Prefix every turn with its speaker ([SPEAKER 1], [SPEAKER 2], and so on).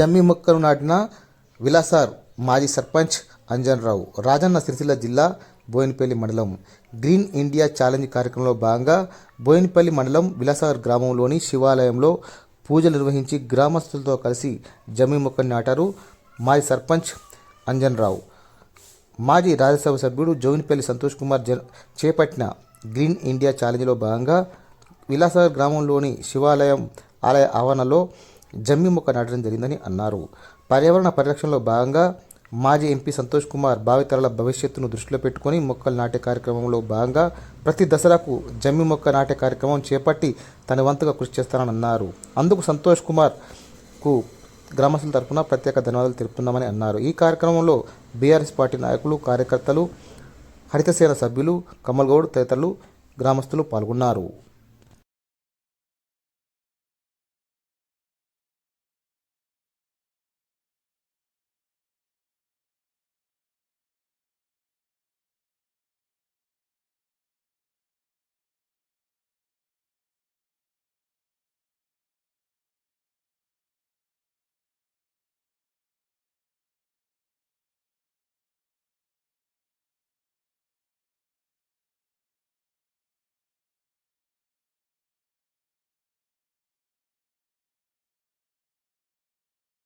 [SPEAKER 1] జమ్మి మొక్కలు నాటిన విలాసార్ మాజీ సర్పంచ్ అంజన్రావు. రాజన్న సిరిసిల్ల జిల్లా బోయినపల్లి మండలం. గ్రీన్ ఇండియా ఛాలెంజ్ కార్యక్రమంలో భాగంగా బోయినపల్లి మండలం విలాసార్ గ్రామంలోని శివాలయంలో పూజలు నిర్వహించి గ్రామస్తులతో కలిసి జమ్మి మొక్కలు నాటారు మాజీ సర్పంచ్ అంజన్రావు. మాజీ రాజ్యసభ సభ్యుడు జోగినిపల్లి సంతోష్ కుమార్ జ చేపట్టిన గ్రీన్ ఇండియా ఛాలెంజ్లో భాగంగా విలాసాగర్ గ్రామంలోని శివాలయం ఆలయ ఆవరణలో జమ్మి మొక్క నాటడం జరిగిందని అన్నారు. పర్యావరణ పరిరక్షణలో భాగంగా మాజీ ఎంపీ సంతోష్ కుమార్ భావితరాల భవిష్యత్తును దృష్టిలో పెట్టుకొని మొక్కలు నాటే కార్యక్రమంలో భాగంగా ప్రతి దసరాకు జమ్మి మొక్క నాటే కార్యక్రమం చేపట్టి తన వంతుగా కృషి చేస్తానని అన్నారు. అందుకు సంతోష్ కుమార్కు గ్రామస్తుల తరఫున ప్రత్యేక ధన్యవాదాలు తెలుపుతున్నామని అన్నారు. ఈ కార్యక్రమంలో బీఆర్ఎస్ పార్టీ నాయకులు కార్యకర్తలు హరితసేన సభ్యులు కమల్ గౌడ్ తదితరులు గ్రామస్తులు పాల్గొన్నారు.